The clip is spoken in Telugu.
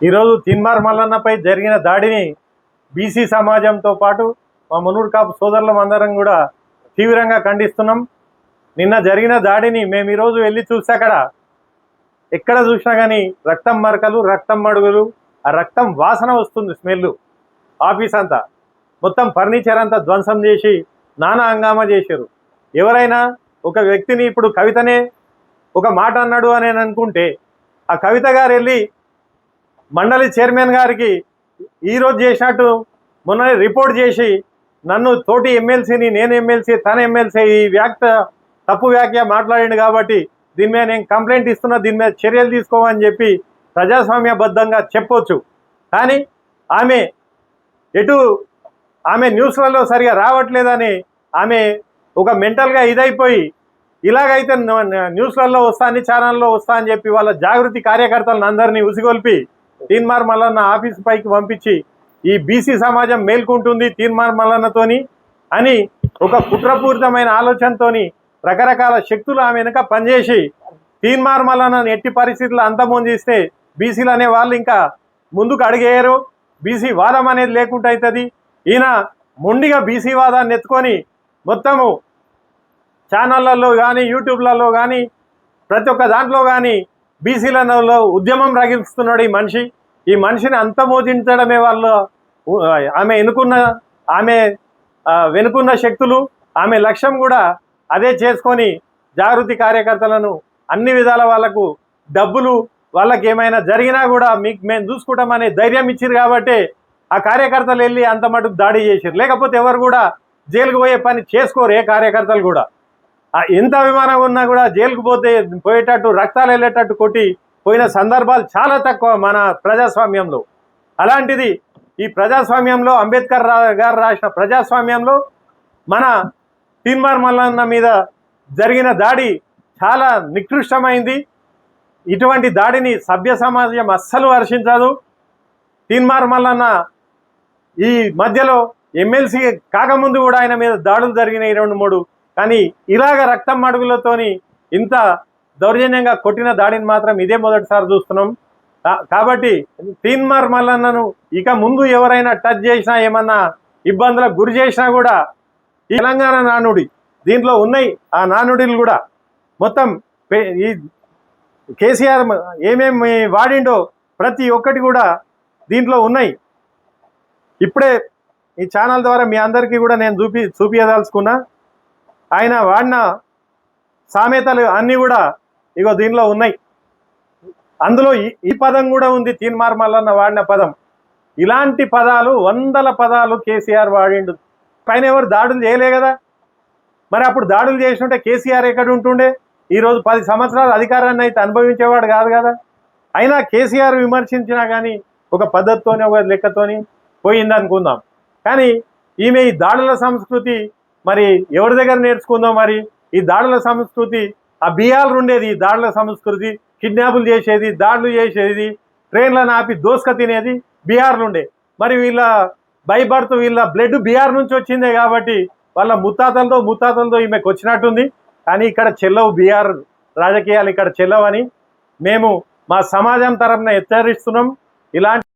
ఈరోజు తిన్మార్ మల్లన్నపై జరిగిన దాడిని బీసీ సమాజంతో పాటు మా మునూరు కాపు సోదరులం అందరం కూడా తీవ్రంగా ఖండిస్తున్నాం. నిన్న జరిగిన దాడిని మేము ఈరోజు వెళ్ళి చూస్తే అక్కడ ఎక్కడ చూసినా కానీ రక్తం మరకలు రక్తం మడుగులు ఆ రక్తం వాసన వస్తుంది స్మెల్ ఆఫీస్ అంతా మొత్తం ఫర్నిచర్ అంతా ధ్వంసం చేసి నానా హంగామా చేశారు. ఎవరైనా ఒక వ్యక్తిని ఇప్పుడు కవితనే ఒక మాట అన్నాడు అని అనుకుంటే ఆ కవిత గారు వెళ్ళి మండలి చైర్మన్ గారికి ఈరోజు చేసినట్టు మొన్న రిపోర్ట్ చేసి నన్ను తోటి ఎమ్మెల్సీని నేను ఎమ్మెల్సీ తన ఎమ్మెల్సీ ఈ వ్యాఖ్య తప్పు వ్యాఖ్య మాట్లాడిండు కాబట్టి దీని మీద నేను కంప్లైంట్ ఇస్తున్నా దీని మీద చర్యలు తీసుకోమని చెప్పి ప్రజాస్వామ్యబద్ధంగా చెప్పొచ్చు. కానీ ఆమె ఎటు ఆమె న్యూస్లలో సరిగా రావట్లేదని ఆమె ఒక మెంటల్గా ఇదైపోయి ఇలాగైతే న్యూస్లలో వస్తా అన్ని ఛానల్లో వస్తా అని చెప్పి వాళ్ళ జాగృతి కార్యకర్తలను అందరినీ ఉసిగొల్పి తీన్మార్ మల్లన్న ఆఫీస్ పైకి పంపించి ఈ బీసీ సమాజం మేల్కొంటుంది తీన్మార్ మల్లన్నతోని అని ఒక కుట్రపూరితమైన ఆలోచనతోని రకరకాల శక్తులు ఆమె వెనుక పనిచేసి తీన్మార్ మల్లన్నను ఎట్టి పరిస్థితుల్లో అంతమొందిస్తే బీసీలు అనే వాళ్ళు ఇంకా ముందుకు అడిగేయరు. బీసీ వాదం అనేది లేకుండా అవుతుంది ఈయన మొండిగా బీసీ వాదాన్ని ఎత్తుకొని మొత్తము ఛానళ్ళల్లో కానీ యూట్యూబ్లలో కానీ ప్రతి ఒక్క దాంట్లో కానీ బీసీలలో ఉద్యమం రగిస్తున్నాడు ఈ మనిషి. ఈ మనిషిని అంతమోదించడమే వాళ్ళు ఆమె ఎన్నుకున్న ఆమె వెనుకున్న శక్తులు ఆమె లక్ష్యం కూడా అదే చేసుకొని జాగృతి కార్యకర్తలను అన్ని విధాల వాళ్ళకు డబ్బులు వాళ్ళకి ఏమైనా జరిగినా కూడా మీకు మేము చూసుకుంటామనే ధైర్యం ఇచ్చారు కాబట్టి ఆ కార్యకర్తలు వెళ్ళి అంత మటుకు దాడి చేశారు లేకపోతే ఎవరు కూడా జైలుకు పోయే పని చేసుకోరు ఏ కార్యకర్తలు కూడా. ఎంత అభిమానం ఉన్నా కూడా జైలుకు పోతే పోయేటట్టు రక్తాలు వెళ్ళేటట్టు కొట్టి పోయిన సందర్భాలు చాలా తక్కువ మన ప్రజాస్వామ్యంలో. అలాంటిది ఈ ప్రజాస్వామ్యంలో అంబేద్కర్ రా- గారు రాసిన ప్రజాస్వామ్యంలో మన తీన్మార్ మల్లన్న మీద జరిగిన దాడి చాలా నికృష్టమైంది. ఇటువంటి దాడిని సభ్య సమాజం అస్సలు హర్షించదు. తీన్మార్ మల్లన్న ఈ మధ్యలో ఎమ్మెల్సీ కాకముందు కూడా ఆయన మీద దాడులు జరిగినాయి రెండు మూడు కానీ ఇలాగ రక్తం మడుగులతోని ఇంత దౌర్జన్యంగా కొట్టిన దాడిని మాత్రం ఇదే మొదటిసారి చూస్తున్నాం. కాబట్టి తీన్మార్ మల్లన్నను ఇక ముందు ఎవరైనా టచ్ చేసినా ఏమన్నా ఇబ్బందులకు గురి చేసినా కూడా ఈ తెలంగాణ నానుడి దీంట్లో ఉన్నాయి ఆ నానుడిలు కూడా. మొత్తం ఈ కేసీఆర్ ఏమేమి వాడిండో ప్రతి ఒక్కటి కూడా దీంట్లో ఉన్నాయి. ఇప్పుడే ఈ ఛానల్ ద్వారా మీ అందరికీ కూడా నేను చూపి చూపించదలుచుకున్నా ఆయన వాడిన సామెతలు అన్నీ కూడా ఇగో దీనిలో ఉన్నాయి. అందులో ఈ ఈ పదం కూడా ఉంది తీన్మార్ మల్లన్న వాడిన పదం. ఇలాంటి పదాలు వందల పదాలు కేసీఆర్ వాడిండు. పైన ఎవరు దాడులు చేయలే కదా? మరి అప్పుడు దాడులు చేసినట్టే కేసీఆర్ ఎక్కడ ఉంటుండే? ఈరోజు పది సంవత్సరాలు అధికారాన్ని అయితే అనుభవించేవాడు కాదు కదా? అయినా కేసీఆర్ విమర్శించినా కానీ ఒక పద్ధతితోని ఒక లెక్కతోని పోయిందనుకుందాం. కానీ ఈమె ఈ దాడుల సంస్కృతి మరి ఎవరి దగ్గర నేర్చుకుందాం మరి? ఈ దాడుల సంస్కృతి ఆ బియ్యాలు ఉండేది ఈ దాడుల సంస్కృతి కిడ్నాపులు చేసేది దాడులు చేసేది ట్రైన్లను ఆపి దోసుక తినేది బీహార్లు ఉండే. మరి వీళ్ళ భయపడుతూ వీళ్ళ బ్లడ్ బీహార్ నుంచి వచ్చిందే కాబట్టి వాళ్ళ ముత్తాతలతో ముత్తాతలతో ఈమెకు వచ్చినట్టుంది. కానీ ఇక్కడ చెల్లవు బీహార్ రాజకీయాలు ఇక్కడ చెల్లవని మేము మా సమాజం తరఫున హెచ్చరిస్తున్నాం. ఇలాంటి